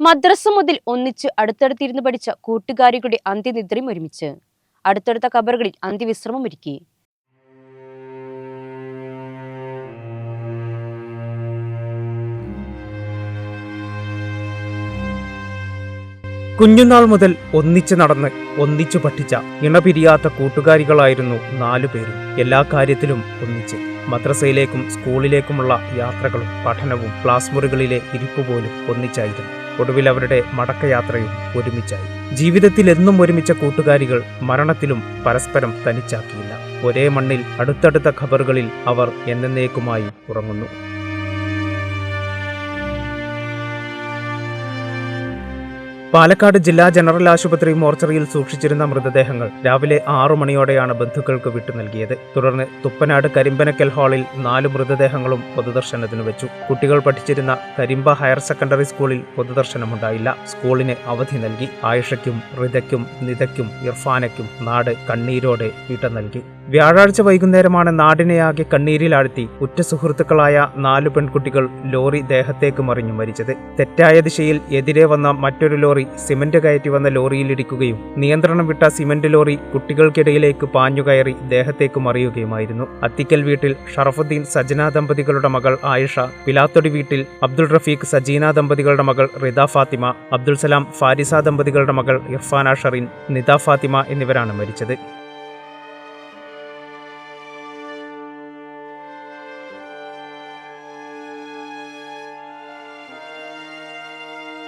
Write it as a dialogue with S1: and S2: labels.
S1: മദ്രസ മുതൽ ഒന്നിച്ച് അടുത്തടുത്തിരുന്ന് പഠിച്ച കൂട്ടുകാരികളുടെ അന്ത്യനിദ്രയും ഒരുമിച്ച്. അടുത്തടുത്ത കബറുകളിൽ അന്ത്യവിശ്രമം ഒരുക്കി.
S2: കുഞ്ഞുനാൾ മുതൽ ഒന്നിച്ച് നടന്ന് ഒന്നിച്ചു പഠിച്ച ഇണപിരിയാത്ത കൂട്ടുകാരികളായിരുന്നു നാലു പേരും. എല്ലാ കാര്യത്തിലും ഒന്നിച്ച്. മദ്രസയിലേക്കും സ്കൂളിലേക്കുമുള്ള യാത്രകളും പഠനവും ക്ലാസ് മുറികളിലെ ഇരിപ്പുപോലും ഒന്നിച്ചായിരുന്നു. ഒടുവിൽ അവരുടെ മടക്കയാത്രയും ഒരുമിച്ചായി. ജീവിതത്തിൽ എന്നും ഒരുമിച്ച കൂട്ടുകാരികൾ മരണത്തിലും പരസ്പരം തനിച്ചാക്കിയില്ല. ഒരേ മണ്ണിൽ അടുത്തടുത്ത ഖബറുകളിൽ അവർ എന്നേക്കുമായി ഉറങ്ങുന്നു. പാലക്കാട് ജില്ലാ ജനറൽ ആശുപത്രി മോർച്ചറിയിൽ സൂക്ഷിച്ചിരുന്ന മൃതദേഹങ്ങൾ രാവിലെ ആറു മണിയോടെയാണ് ബന്ധുക്കൾക്ക് വിട്ടു നൽകിയത്. തുടർന്ന് തുപ്പനാട് കരിമ്പനക്കൽ ഹാളിൽ നാല് മൃതദേഹങ്ങളും പൊതുദർശനത്തിന് വെച്ചു. കുട്ടികൾ പഠിച്ചിരുന്ന കരിമ്പ ഹയർ സെക്കൻഡറി സ്കൂളിൽ പൊതുദർശനമുണ്ടായില്ല. സ്കൂളിന് അവധി നൽകി. ആയിഷയ്ക്കും റിതയ്ക്കും നിതയ്ക്കും ഇർഫാനയ്ക്കും നാട് കണ്ണീരോടെ വിട്ട നൽകി. വ്യാഴാഴ്ച വൈകുന്നേരമാണ് നാടിനെയാകെ കണ്ണീരിലാഴ്ത്തി ഉറ്റ സുഹൃത്തുക്കളായ നാലു പെൺകുട്ടികൾ ലോറി ദേഹത്തേക്ക് മറിഞ്ഞു മരിച്ചത്. തെറ്റായ ദിശയിൽ എതിരെ വന്ന മറ്റൊരു ലോറി സിമന്റ് കയറ്റി വന്ന ലോറിയിലിടിക്കുകയും നിയന്ത്രണം വിട്ട സിമന്റ് ലോറി കുട്ടികൾക്കിടയിലേക്ക് പാഞ്ഞുകയറി ദേഹത്തേക്ക് മറിയുകയുമായിരുന്നു. അത്തിക്കൽ വീട്ടിൽ ഷറഫുദ്ദീൻ സജന ദമ്പതികളുടെ മകൾ ആയിഷ പിലാത്തൊടി വീട്ടിൽ അബ്ദുൾ റഫീഖ് സജീന ദമ്പതികളുടെ മകൾ റിദ ഫാത്തിമ അബ്ദുൾ സലാം ഫാരിസ ദമ്പതികളുടെ മകൾ ഇർഫാന ഷറിൻ നിത ഫാത്തിമ എന്നിവരാണ് മരിച്ചത്.